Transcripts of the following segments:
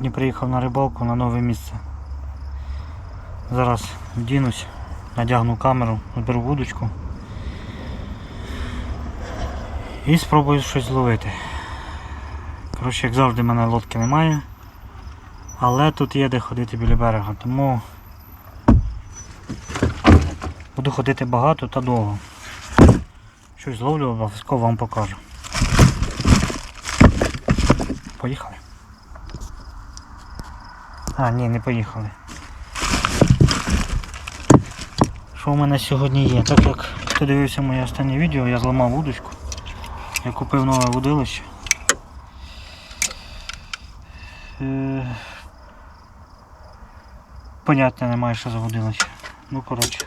Сьогодні приїхав на рибалку на нове місце. Зараз вдінусь, надягну камеру, зберу вудочку і спробую щось зловити. Коротше, як завжди, в мене лодки немає, але тут є де ходити біля берега, тому буду ходити багато та довго. Щось зловлю, обов'язково вам покажу. Поїхали. А, ні, не поїхали. Що в мене сьогодні є? Так як хто дивився моє останнє відео, я зламав вудочку. Я купив нове водилище. Е, Поняття немає, що за водилище. Ну коротше.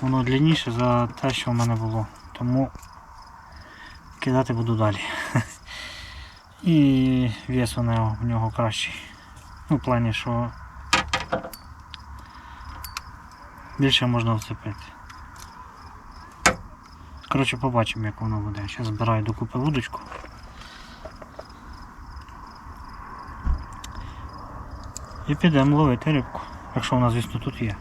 Воно длинніше за те, що в мене було. Тому кидати буду далі. І вес у нього, в нього кращий. Ну, в плані, що більше можна вцепити. Коротше, побачимо, як воно буде. Зараз збираю докупи вудочку. І підемо ловити рибку, якщо вона, звісно, тут є.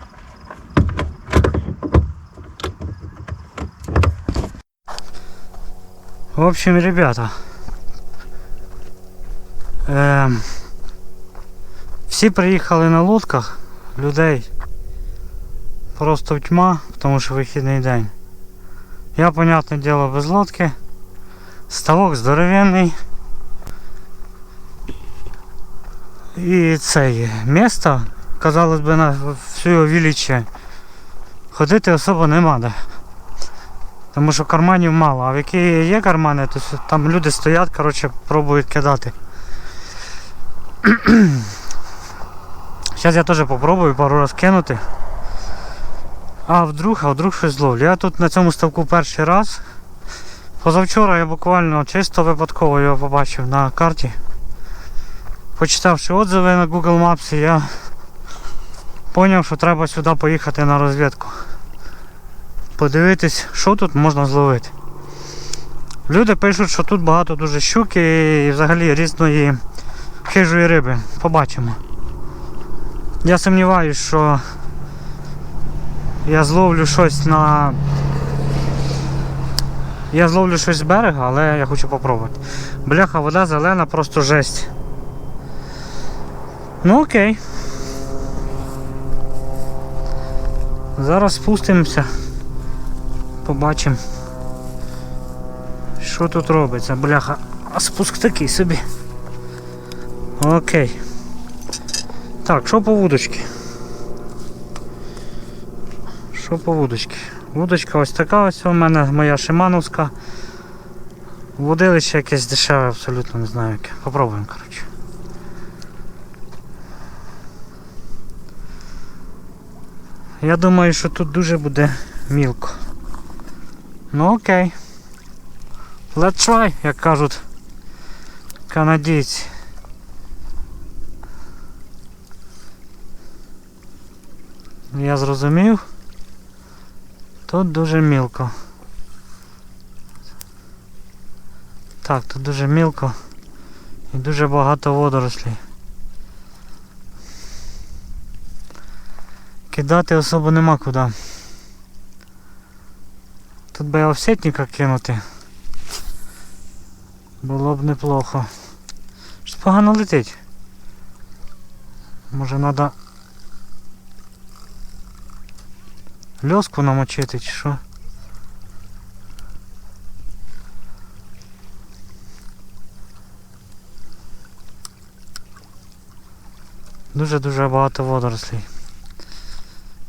В общем, ребята, ем, всі приїхали на лодках, людей просто тьма, тому що вихідний день. Я, понятне діло, без лодки. Ставок здоровенний. І це місто, казалось би, на всю його величі. Ходити особо нема де. Тому що карманів мало, а в які є кармани, то там люди стоять, коротше, пробують кидати. Зараз я теж попробую пару раз кинути. А вдруг, а вдруг щось зловлю. Я тут на цьому ставку перший раз. Позавчора я буквально чисто випадково його побачив на карті. Почитавши отзиви на Google Maps, я зрозумів, що треба сюди поїхати на розвідку. Подивитись, що тут можна зловити. Люди пишуть, що тут багато дуже щуки і взагалі різної хижої риби. Побачимо. Я сумніваюся, що я зловлю щось на. Я зловлю щось з берега, але я хочу попробувати. Бляха, вода зелена, просто жесть. Ну окей. Зараз спустимося. Побачимо. Що тут робиться? Бляха, а спуск такий собі. Окей. Так, що по вудочці? Що по вудочці? Вудочка ось така ось у мене, моя шимановська. Водилище якесь дешеве, абсолютно не знаю яке. Попробуємо, коротше. Я думаю, що тут дуже буде мілко. Ну окей. Let's try, як кажуть канадійці. Я зрозумів. Тут дуже мілко. Так, тут дуже мілко і дуже багато водорослей. Кидати особо нема куди. Тут би офсетника кинути. Було б неплохо. Щось погано летить. Може треба льоску намочити чи що? Дуже-дуже багато водорослей.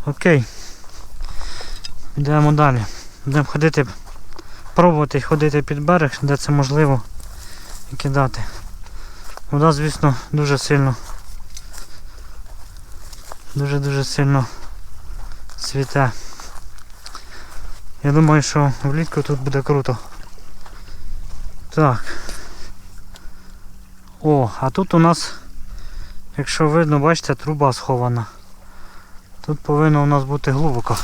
Окей. Йдемо далі. Будемо ходити, пробувати ходити під берег, де це можливо, і кидати. Вода, звісно, дуже сильно. Дуже-дуже сильно цвіте. Я думаю, що влітку тут буде круто. Так. О, а тут у нас, якщо видно, бачите, труба схована. Тут повинно у нас бути глибоко.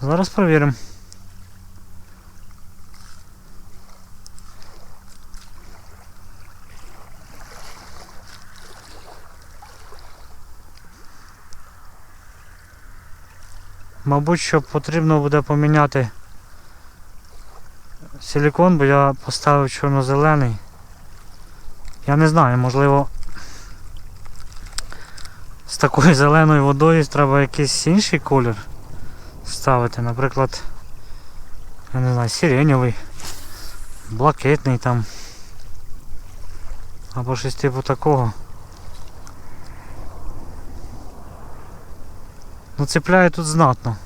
Зараз перевіримо. Мабуть, що потрібно буде поміняти силікон, бо я поставив чорно-зелений. Я не знаю, можливо з такою зеленою водою треба якийсь інший колір ставити. Наприклад, я не знаю, сиреневий, блакитний там. Або щось типу такого. Ну цепляє тут знатно.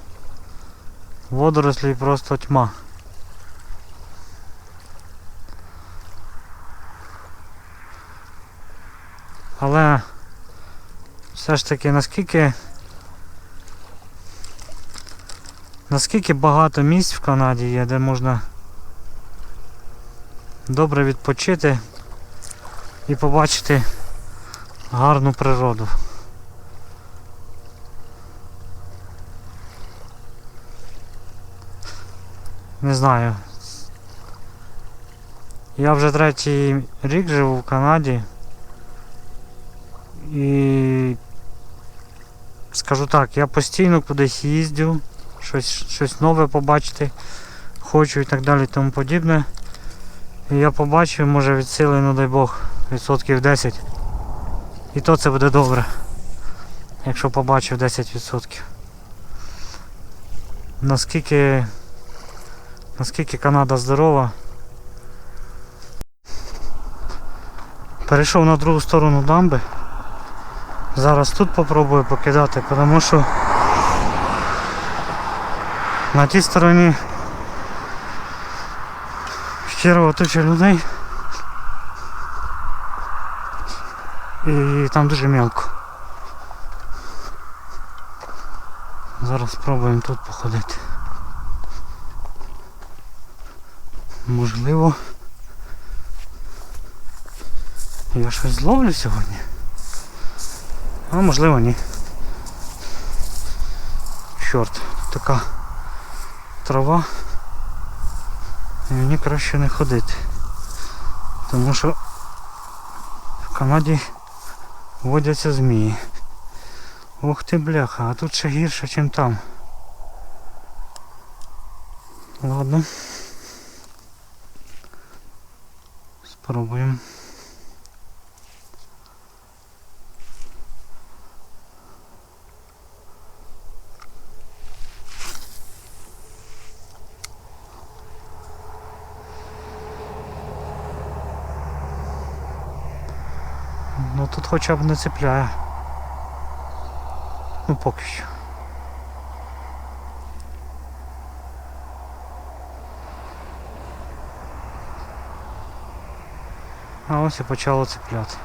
Водорослі просто тьма. Але все ж таки наскільки наскільки багато місць в Канаді є, де можна добре відпочити і побачити гарну природу. Не знаю. Я вже третій рік живу в Канаді. І скажу так, я постійно кудись їздю, щось, щось нове побачити хочу і так далі і тому подібне. І я побачив, може від сили, ну дай Бог, відсотків 10. І то це буде добре. Якщо побачив 10%. Наскільки наскільки Канада здорова. Перейшов на другу сторону дамби. Зараз тут попробую покидати, тому що на тій стороні херова туча людей. І там дуже мелко. Зараз спробуємо тут походити. Можливо. Я щось зловлю сьогодні. А можливо ні. Чорт, така трава. І мені краще не ходити. Тому що в Канаді водяться змії. Ух ти бляха, а тут ще гірше, ніж там. Ладно. Спробуємо. Ну тут хоча б не цепляє. Ну поки що. А ось і почало цепляти.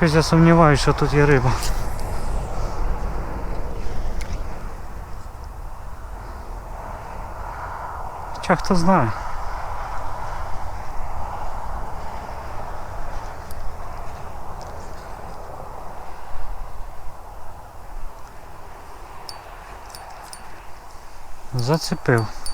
Щось я сумніваюся, що тут є риба. Хоча хто знає. Зацепив.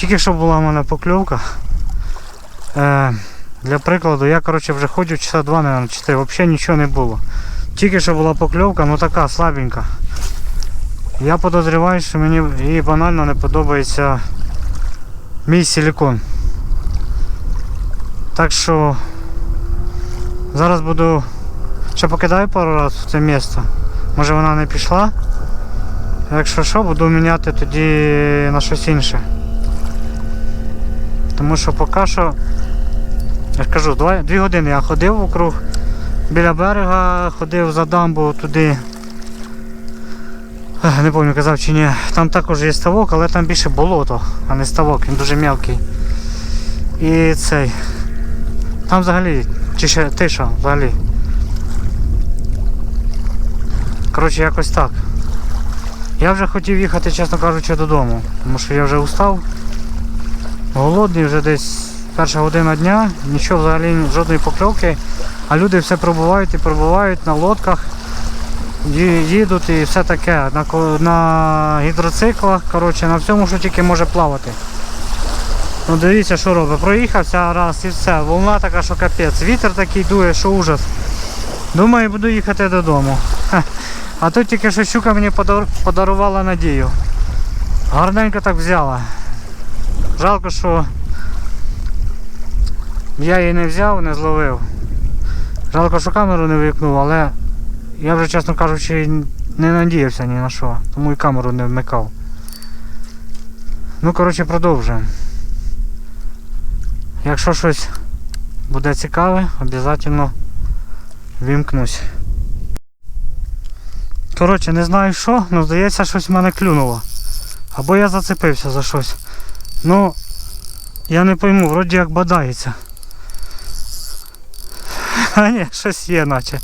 Тільки що була в мене покльовка. Е, для прикладу, я коротше вже ходжу часа два, мабуть, 4, взагалі нічого не було. Тільки що була покльовка, ну така слабенька. Я подозріваю, що мені їй банально не подобається мій силікон. Так що зараз буду ще покидаю пару разів в це місце. Може вона не пішла. Якщо що, буду міняти тоді на щось інше. Тому що поки що, я ж кажу, дві години я ходив округ біля берега, ходив за дамбу туди. Не пам'ятаю, казав чи ні. Там також є ставок, але там більше болото, а не ставок, він дуже м'який. І цей. Там взагалі чи ще тиша взагалі. Коротше, якось так. Я вже хотів їхати, чесно кажучи, додому, тому що я вже устав. Голодний вже десь перша година дня, нічого взагалі жодної покльовки, а люди все пробувають і пробувають на лодках, їдуть і все таке. На, на гідроциклах, коротше, на всьому, що тільки може плавати. Ну дивіться, що робить. Проїхався раз і все. Волна така, що капець. Вітер такий дує, що ужас. Думаю, буду їхати додому. Ха. А тут тільки що щука мені подар- подарувала надію. Гарненько так взяла. Жалко, що я її не взяв, не зловив. Жалко, що камеру не вимкнув, але я вже, чесно кажучи, не надіявся ні на що, тому і камеру не вмикав. Ну, коротше, продовжуємо. Якщо щось буде цікаве, обов'язково вімкнусь. Коротше, не знаю що, але здається, щось в мене клюнуло. Або я зацепився за щось. Ну, я не пойму, вроді як бадається. А ні, щось є наче.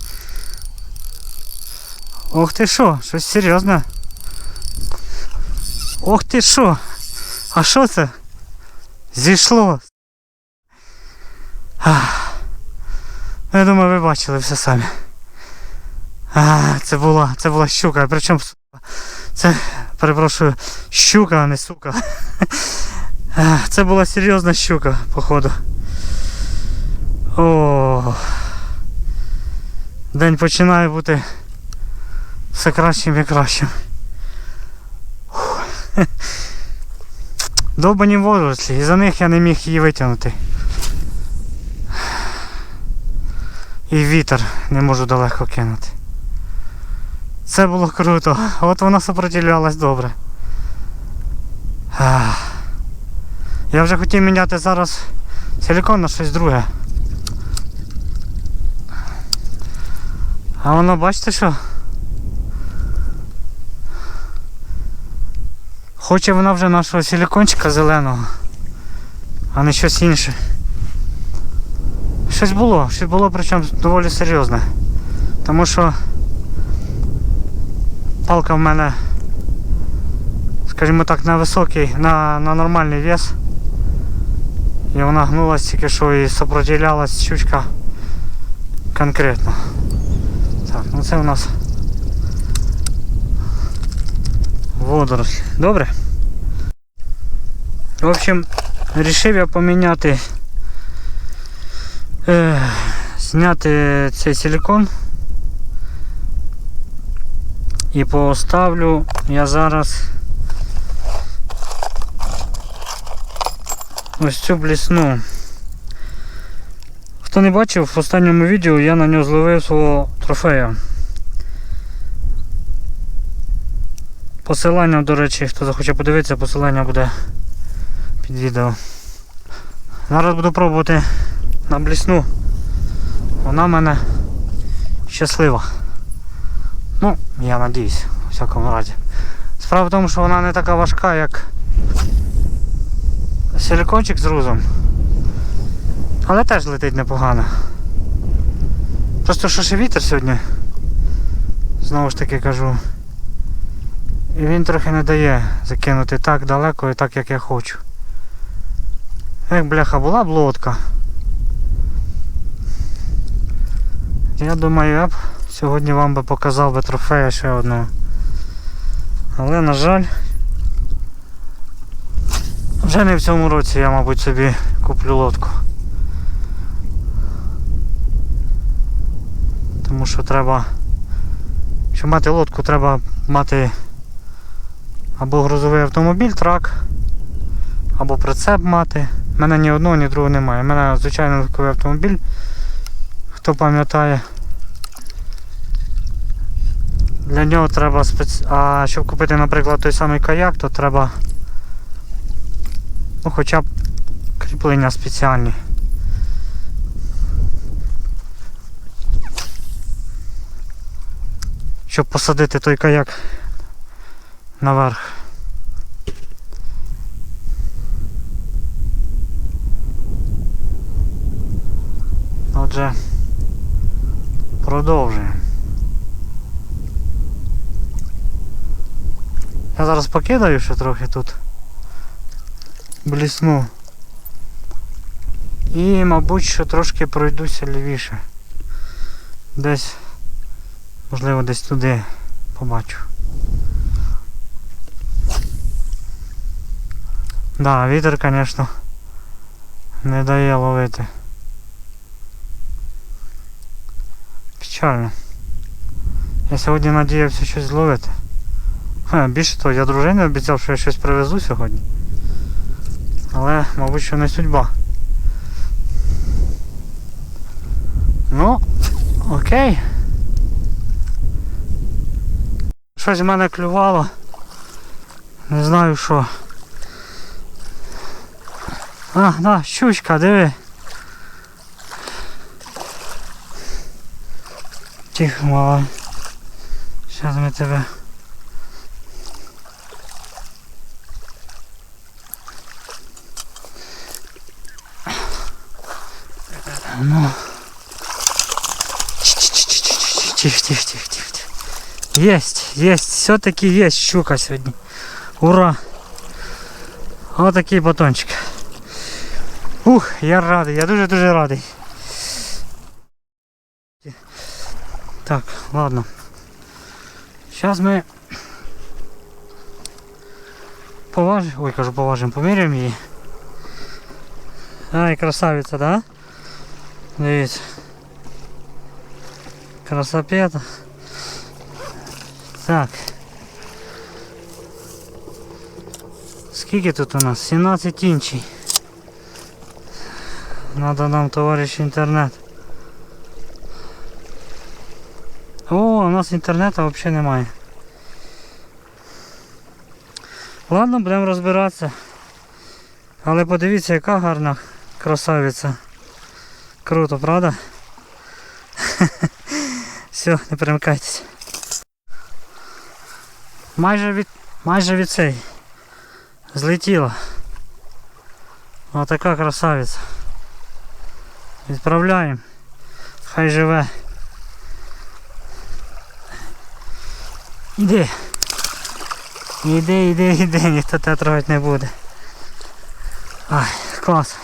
Ох ти що, щось серйозне. Ох ти що? А що це? Зійшло. Ах. Я думаю, ви бачили все самі. А, це була, це була щука, причому сука, це, перепрошую, щука, а не сука. Це була серйозна щука, походу. О. День починає бути все кращим і кращим. Довбані водорослі, і за них я не міг її витягнути. І вітер не можу далеко кинути. Це було круто. От вона сопротивлялась добре. Ах. Я вже хотів міняти зараз силикон на щось друге. А воно бачите що? Хоче вона вже нашого силикончика зеленого, а не щось інше. Щось було, щось було причому доволі серйозне. Тому що палка в мене, скажімо так, на високий, на, на нормальний вес. І вона гнулась тільки що і сопротивлялась щучка конкретно. Так, ну це у нас водоросль. Добре? В общем, вирішив я поміняти е, зняти цей силикон і поставлю я зараз ось цю блісну. Хто не бачив, в останньому відео я на нього зловив свого трофея. Посилання, до речі, хто захоче подивитися, посилання буде під відео. Зараз буду пробувати на блісну. Вона в мене щаслива. Ну, я надіюсь, у всякому разі. Справа в тому, що вона не така важка, як силикончик з грузом. Але теж летить непогано. Просто що ще вітер сьогодні. Знову ж таки кажу. І він трохи не дає закинути так далеко і так як я хочу. Як бляха була б лодка. Я думаю, я б сьогодні вам би показав би трофея ще одного. Але на жаль. Вже не в цьому році я, мабуть, собі куплю лодку. Тому що треба, щоб мати лодку, треба мати або грузовий автомобіль, трак, або прицеп мати. У мене ні одного, ні другого немає. У мене звичайно легковий автомобіль, хто пам'ятає. Для нього треба спец... А щоб купити, наприклад, той самий каяк, то треба ну, хоча б кріплення спеціальні. Щоб посадити той каяк наверх. Отже, продовжуємо. Я зараз покидаю ще трохи тут. Блісну. І, мабуть, що трошки пройдуся лівіше. Десь, можливо, десь туди побачу. Да, вітер, звісно, не дає ловити. Печально. Я сьогодні надіявся щось зловити. Більше того, я дружині обіцяв, що я щось привезу сьогодні. Але, мабуть, що не судьба. Ну, окей. Щось в мене клювало. Не знаю що. А, да, щучка, диви. Тихо, мала. Зараз ми тебе. Тихо, тихо, тихо, тихо, тихо. Есть, есть, все-таки есть щука сегодня. Ура! Вот такий батончик. Ух, я радий, я дуже-дуже радий. Так, ладно. Сейчас ми поважимо, ой, кажу, поважимо, поміряємо її. Ай, красавиця, да? Дивіться. Красопета. Так. Скільки тут у нас? 17 інчей. Надо нам, товариш, інтернет. О, у нас інтернету взагалі немає. Ладно, будемо розбиратися. Але подивіться, яка гарна красавиця. Круто, правда? Все, не перемикайтесь. Майже від майже від цей. Злетіла. Отака красавиця. Відправляємо. Хай живе. Іди. Іди, іди, іди, ніхто тебе трогати не буде. Ай, клас.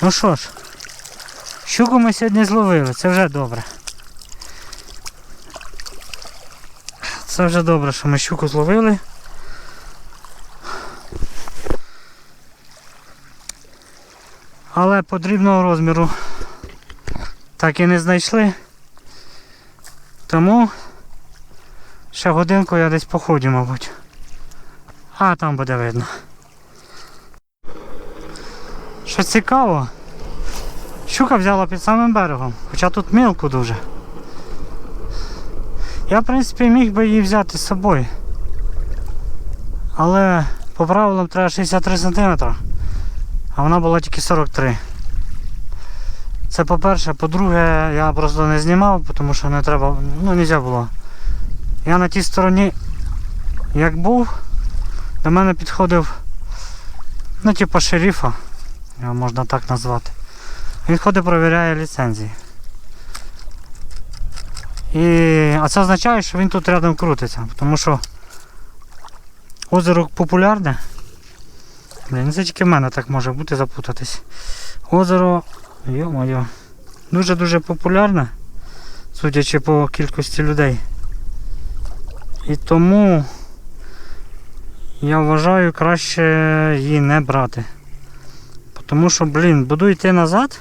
Ну що ж, щуку ми сьогодні зловили, це вже добре. Це вже добре, що ми щуку зловили. Але потрібного розміру так і не знайшли. Тому ще годинку я десь походю, мабуть. А там буде видно. Що цікаво, щука взяла під самим берегом, хоча тут мілко дуже. Я в принципі міг би її взяти з собою. Але по правилам треба 63 см, а вона була тільки 43 Це по-перше, по-друге, я просто не знімав, тому що не треба, ну не можна було. Я на тій стороні, як був, до мене підходив, ну типу шерифа, його можна так назвати. Він ходить, перевіряє ліцензії. І... А це означає, що він тут рядом крутиться, тому що озеро популярне. Блін, це тільки в мене так може бути запутатись. Озеро, йо-моє, дуже-дуже популярне, судячи по кількості людей. І тому я вважаю краще її не брати. Тому що, блін, буду йти назад.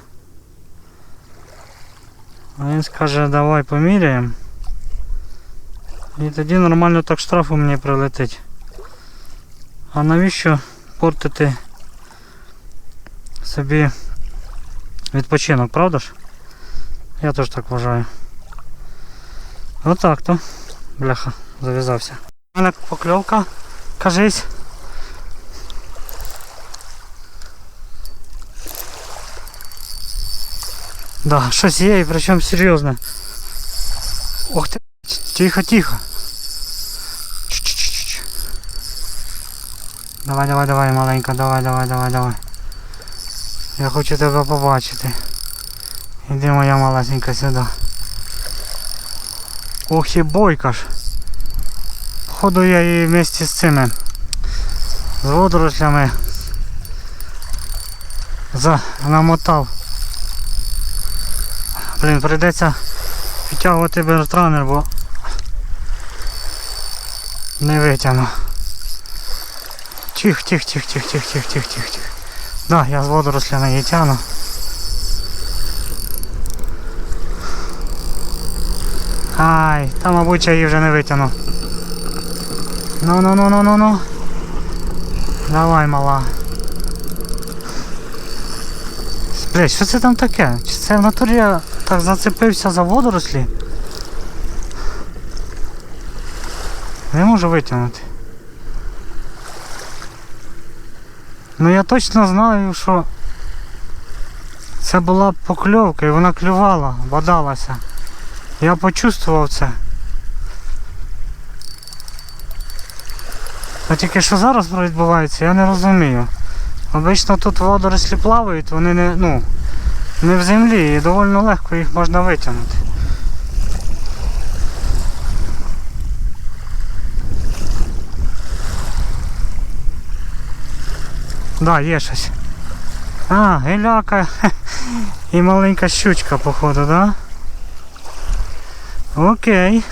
А він скаже, давай поміряємо. І тоді нормально так штрафу мені прилетить. А навіщо портити собі відпочинок, правда ж? Я теж так вважаю. Отак то. Бляха, зав'язався. У мене покльовка, кажись. Да, щось є і причому серйозне. Ох ти. Тихо, тихо. Давай, давай, давай, маленька, давай, давай, давай, давай. Я хочу тебе побачити. Іди моя малесенька сюди. Ох і бойка ж. Походу я її вместе з цими. З водорослями. За, намотав. Блін, прийдеться підтягувати бертранер, бо не витягну. Тих, тих, тих, тих, тих, тих, тих, тих, тих. Да, я з водорослями її тягну. Ай, та мабуть я її вже не витягну. Ну ну ну ну ну ну. Давай, мала. Блять, що це там таке? Чи це в натурі так зацепився за водорослі? Не можу витягнути. Ну я точно знаю, що це була покльовка і вона клювала, бодалася. Я почувствував це. А тільки що зараз відбувається, я не розумію. Обично тут водорослі плавають, вони не, ну, не в землі і доволі легко їх можна витягнути. Да, є щось. А, геляка і маленька щучка, походу, да? Окей.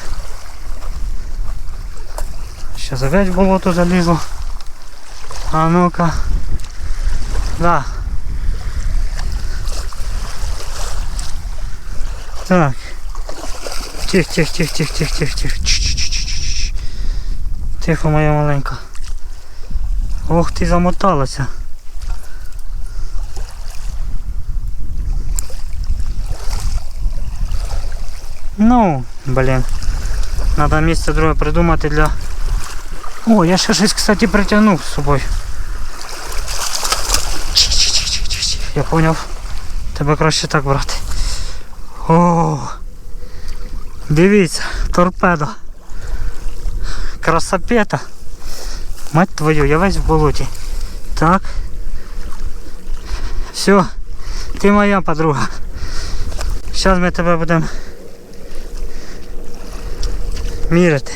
Сейчас опять в болото залізло. А ну-ка. Да. Так. Тих, тих, тих, тих, тих, тих, тих. Чш-чш-чш-чш. Тихо, моя маленька. Ох ти замоталася. Ну, блін. Надо місце друге придумати для... О, я ще щось, кстати, притягнув з собою. Чі-чі-чі-чі-чі. Я поняв. Тебе краще так брати. О, дивіться, торпеда. Красопета. Мать твою, я весь в болоті. Так. Все, ти моя подруга. Зараз ми тебе будемо міряти.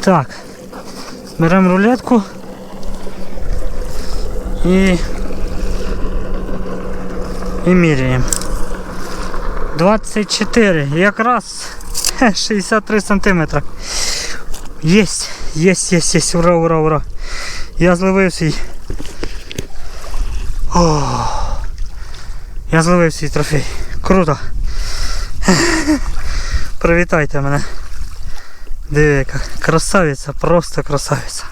Так. Беремо рулетку і, і міряємо. 24, якраз 63 сантиметра. Єсть, єсть, єсть, єсть, ура, ура, ура. Я зловив свій. Я зловив свій трофей. Круто. Привітайте мене. Диви, яка красавиця, просто красавиця.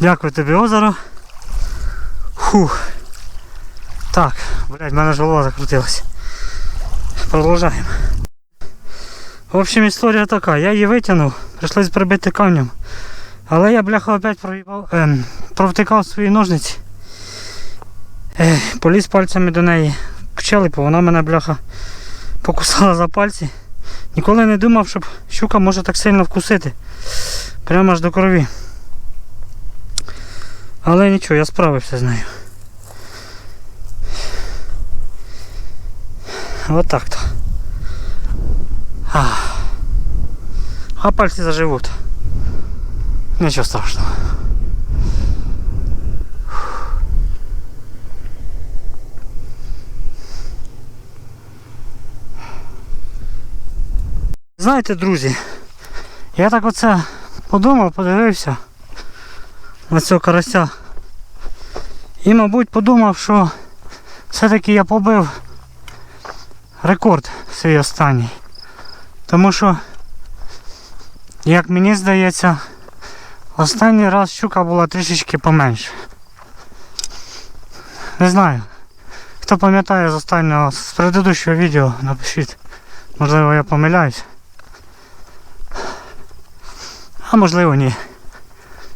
Дякую тобі озеро. Фух. Так, блядь, в мене ж голова закрутилась. Продовжаємо. В общем, історія така. Я її витягнув, прийшлось прибити камнем. Але я, бляха, опять проїбав, ем, провтикав свої ножниці. Е, поліз пальцями до неї в челепу, вона мене, бляха, покусала за пальці. Ніколи не думав, щоб щука може так сильно вкусити. Прямо аж до крові. Але нічого, я справився з нею. Отак то. А, а пальці заживуть. Нічого страшного. Знаєте, друзі, я так оце подумав, подивився на цього карася. І, мабуть, подумав, що все-таки я побив рекорд свій останній. Тому що, як мені здається, останній раз щука була трішечки поменше. Не знаю. Хто пам'ятає з останнього, з предыдущого відео, напишіть. Можливо я помиляюсь. А можливо ні.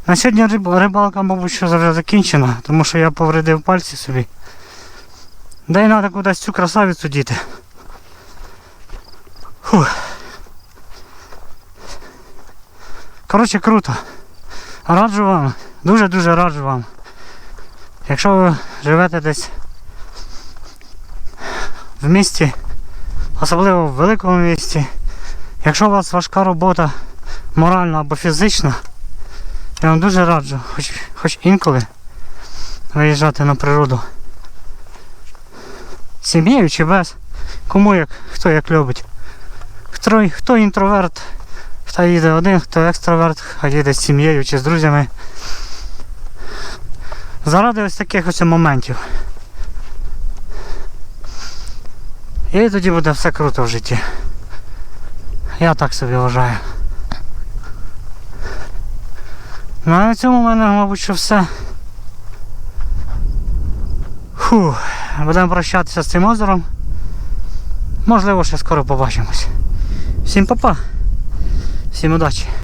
На сьогодні рибалка, мабуть, що вже закінчена, тому що я повредив пальці собі. Да й треба кудись цю красавицю діти. Фух. Коротше, круто. Раджу вам, дуже-дуже раджу вам. Якщо ви живете десь в місті, особливо в великому місті. Якщо у вас важка робота моральна або фізична, я вам дуже раджу, хоч, хоч інколи виїжджати на природу. Сім'єю чи без. Кому як, хто як любить. Хто, хто інтроверт, хто їде один, хто екстраверт, хай їде з сім'єю чи з друзями. Заради ось таких ось моментів. І тоді буде все круто в житті. Я так собі вважаю. Ну а на цьому в мене, мабуть, що все. Фу, будемо прощатися з цим озером. Можливо, ще скоро побачимось. Всім па-па. Всім удачі.